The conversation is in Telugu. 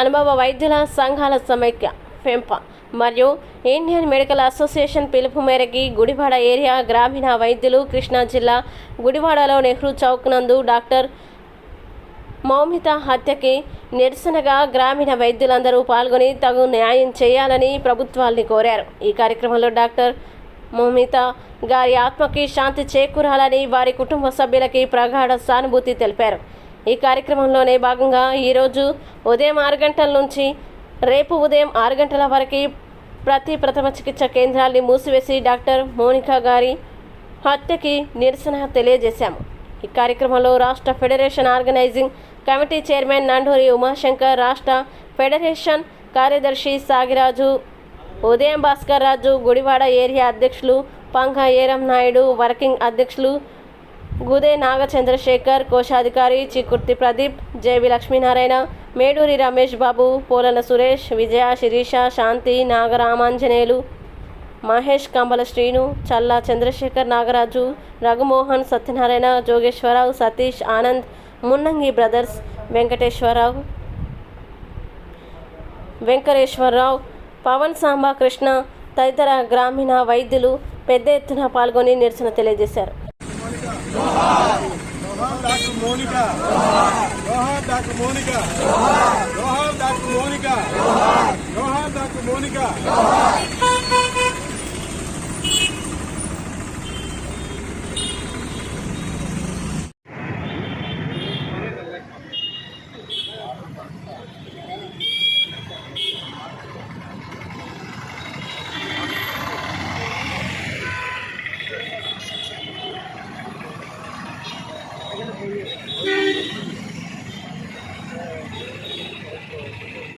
అనుభవ వైద్యుల సంఘాల సమైక్య ఫెంప మరియు ఇండియన్ మెడికల్ అసోసియేషన్ పిలుపు మేరకి గుడివాడ ఏరియా గ్రామీణ వైద్యులు కృష్ణా జిల్లా గుడివాడలో నెహ్రూ చౌక్ నందు డాక్టర్ మౌమిత హత్యకి నిరసనగా గ్రామీణ వైద్యులందరూ పాల్గొని తగు న్యాయం చేయాలని ప్రభుత్వాల్ని కోరారు. ఈ కార్యక్రమంలో డాక్టర్ మౌమిత గారి ఆత్మకి శాంతి చేకూరాలని వారి కుటుంబ సభ్యులకి ప్రగాఢ సానుభూతి తెలిపారు. ఈ కార్యక్రమంలోనే భాగంగా ఈరోజు ఉదయం ఆరు గంటల నుంచి రేపు ఉదయం ఆరు గంటల వరకు ప్రతి ప్రథమ చికిత్స కేంద్రాల్ని మూసివేసి డాక్టర్ మోనికా గారి హత్యకి నిరసన తెలియజేశాము. ఈ కార్యక్రమంలో రాష్ట్ర federation organising committee chairman Nanduri Umashankar రాష్ట్ర ఫెడరేషన్ కార్యదర్శి సాగిరాజు ఉదయం భాస్కర్ రాజు గుడివాడ ఏరియా అధ్యక్షులు పంగా ఏరం నాయుడు వర్కింగ్ అధ్యక్షులు గుదే నాగ చంద్రశేఖర్ కోశాధికారి Chikkurthi Pradeep J V Lakshminarayana Meduri Ramesh Babu Polana Suresh Vijaya Sirisha Shanti Nagaramanjaneyulu Mahesh Kambala Srinu Challa Chandrasekhar Nagaraju Raghumohan Satyanarayana Jogeswararao Satish Anand Munnangi brothers Venkateswararao Venkateswararao Pavan Samba Krishna తదితర గ్రామీణ వైద్యులు పెద్ద ఎత్తున పాల్గొని నిరసన తెలియజేశారు. డాక్టర్ మోనిక జోహార్ డాక్టర్ మోనిక జోహార్ డాక్టర్ మోనిక జోహార్ డాక్టర్ మోనిక